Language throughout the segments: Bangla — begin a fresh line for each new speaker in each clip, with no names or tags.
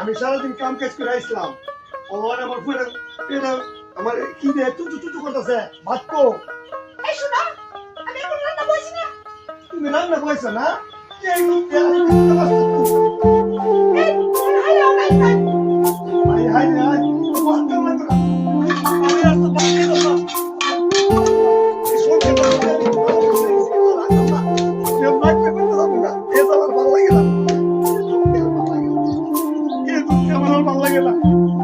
আমি সারাদিন কাম কাজ করে আসলাম। ও আমার ফুলে আমার কি চুচু চুচু করতেছে? ভাত কো।
এই শোনো আমি এখন রান্না বলছি না।
তুমি রান্না করেছ না? এই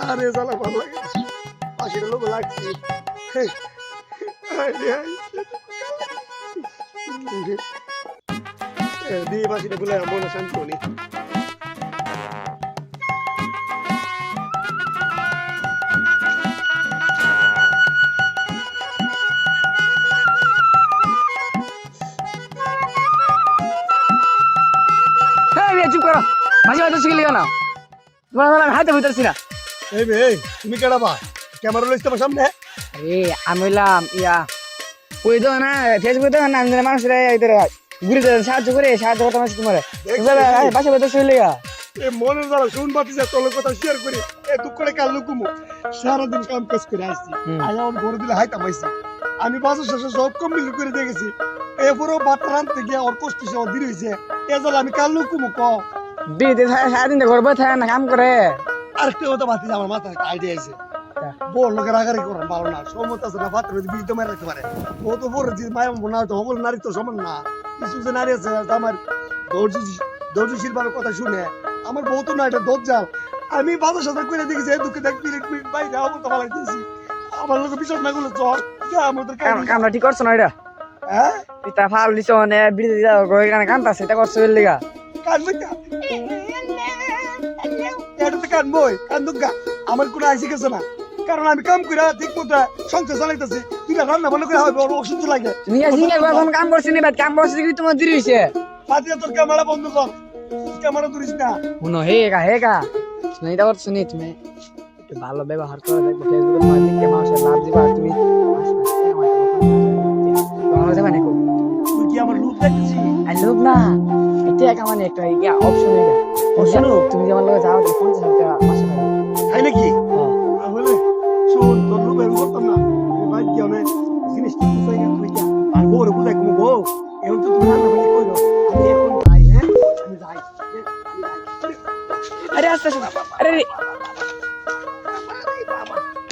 আরে জ্বালা ভালো লাগে না। বাসিটা লোক লাগছি দিয়ে বাসিটা বুলাই মনে শান্তি
হ্যাঁ চুপ করো। মাঝে মাঝে শিখলি কেন তোমার বলে আমি না।
এই বে তুমি কেডা বা? ক্যামেরা লইছ তোমার সামনে?
আরে আমি ইয়া ওই তো না ফেসবুক তো না আমাদের মানুষরা এদের ঘুরে যান সাহায্য করে সাহায্য করতে মানুষ তোমার। বাসা বাসা শুনলে গা
এ মনের দ্বারা শুন পাতি যা তোর কথা শেয়ার করি। এ দুঃখ করে কাল লুকুমু। সারাদিন কাম কাজ করে আসছি। আমার ঘরে দিলে হাইতাম আমি বাজার শেষে সব কমপ্লিট করে দেখেছি এরপরেও ভাত রাঁধতে গিয়ে ওর কষ্ট সে ওর দেরি হয়েছে এ জল আমি কাল লুকুমু ক?
সারাদিন ঘর বসে না কাম করে।
আরেকটা কথা ভাতি আমার মাথায় আইডিয়া আছে। বড় লোকের আগারে করেন ভালো না। সমত আছে না মধ্যে বীজ তো মেরে রাখতে পারে। ও তো বড় যে মায়া না তো সকল নারী তো সমান না। কিছু যে নারী আছে আমার ধৈর্য ধৈর্যশীল ভাবে কথা শুনে আমার বউ তো না এটা দজ্জাল আমি বাজার সাথে করে দেখেছি এই দুঃখে দেখ মিনিট মিনিট বাইরে আমার তো ভালো লাগতেছি আমার লোক বিশ্বাস না করলে চল আমাদের
ঠিক করছ না এটা?
হ্যাঁ?
পিতা ফাল দিছ মানে বিড়ি কানে কান্তা সেটা করছ লিগা?
কানবে না এটা তো কানবই কান্দুক গা আমার কোনো আইসি গেছে না। কারণ আমি কাম করে ঠিক মতো সংসার চালাইতেছি। তুই রান্না ভালো করে হবে ওর অসুস্থ লাগে।
তুমি সিঙ্গে এখন কাম করছি নি কাম করছি কি তোমার দেরি হইছে।
ফাটিয়া তোর ক্যামেরা বন্ধ কর। ক্যামেরা ধরিস না।
শুনো হে গা হে গা। শুনে এটা করছ নি তুমি একটু ভালো ব্যবহার করে দেখব ফেসবুকে তোমার দিকে মানুষের লাভ দিবা তুমি আমার যাবে না
তুই কি আমার লুপ দেখতেছি
আই লোভ না এটা এক আমার একটা অপশন হয়ে গেছে।
ও?
তুমি যেমন লোক যাও পঞ্চাশ হাজার টাকা মাসে পাবে
তাই নাকি?
হ্যাঁ।
তাহলে শোন তোর লুপ আমি করতাম না। ভাই কি অনেক জিনিস ঠিক বুঝাই গেল তুই কি আর বউ রে বুঝাই কোনো বউ? এখন তো তুমি রান্না বান্না করো। আমি এখন যাই হ্যাঁ? আমি যাই। হ্যাঁ,
আরে আস্তে আস্তে আরে আরে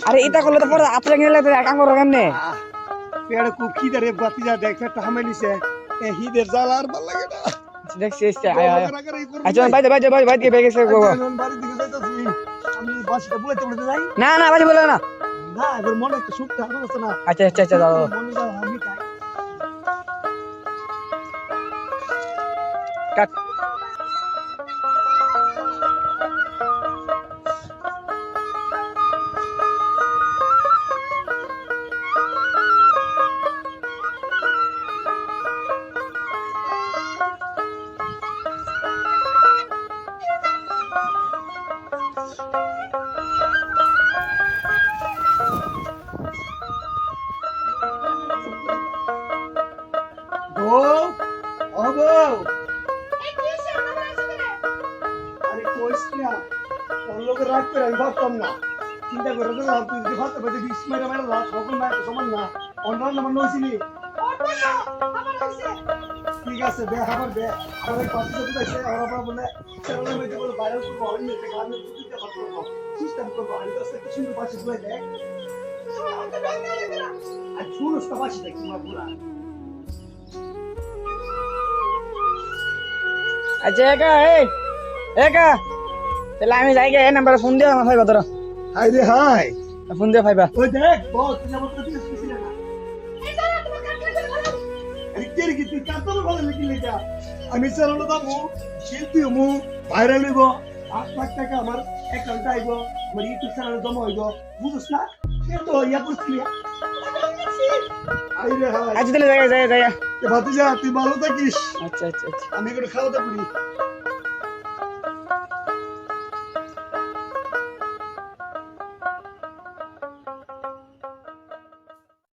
আরে এটা করলে তো পরে আপনি গেলে তো কাম করো
আহ, পেড়ে খুব খিদে বাতি যা দেখ একটা হামে নিছে। হিদের আর ভালো লাগে না।
দেখছি এসছে আয় আয় আচ্ছা
না।
বাইরে বাইরে বাইরে বাইরে বেগে গেছে গো
আচ্ছা, আমি বাসটা বুলাইতে বুলাইতে যাই
না না বাজে বলো না
না এবার মনে একটা সুখ থাকবে না
আচ্ছা আচ্ছা আচ্ছা দাও
মনে
কাট
বউ? ও বউ? আরে কইস না তোর লোকের রাগ করে আমি ভাবতাম না। চিন্তা করে তো তুই যদি ভাবতে পারতি বিশ মেরে মেরে লাভ সকল মায়ের সমান না। অন্যান্য আমার নইছিলি
ওর
ঠিক আছে দে আমার দে। আমার পাশে যদি আর আমরা বলে চ্যানেলের মধ্যে বলে গান পারব সিস্টেম করব আমি তো একটা সুন্দর পাশে বলে দেখ আর শুনোস তো পাশে দেখি মা পুরা
আচ্ছা একা এই একা, তাহলে আমি যাই গে এই নাম্বারে ফোন দিও আমার ভাইবা
হাই রে হাই
ফোন দিও ভাইবা
বস
তোমার
আমি শিল্পী মু ভাইরাল আট লাখ টাকা আমার অ্যাকাউন্টে আইব আমার ইউটিউব চ্যানেলে জমা হইব বুঝছ না তো ইয়া করছি আইরে হাই
আচ্ছা তাহলে যাই যাই যাই
ভাতিজা তুই ভালো থাকিস
আচ্ছা আচ্ছা আচ্ছা
আমি করে খাওয়াতে পারি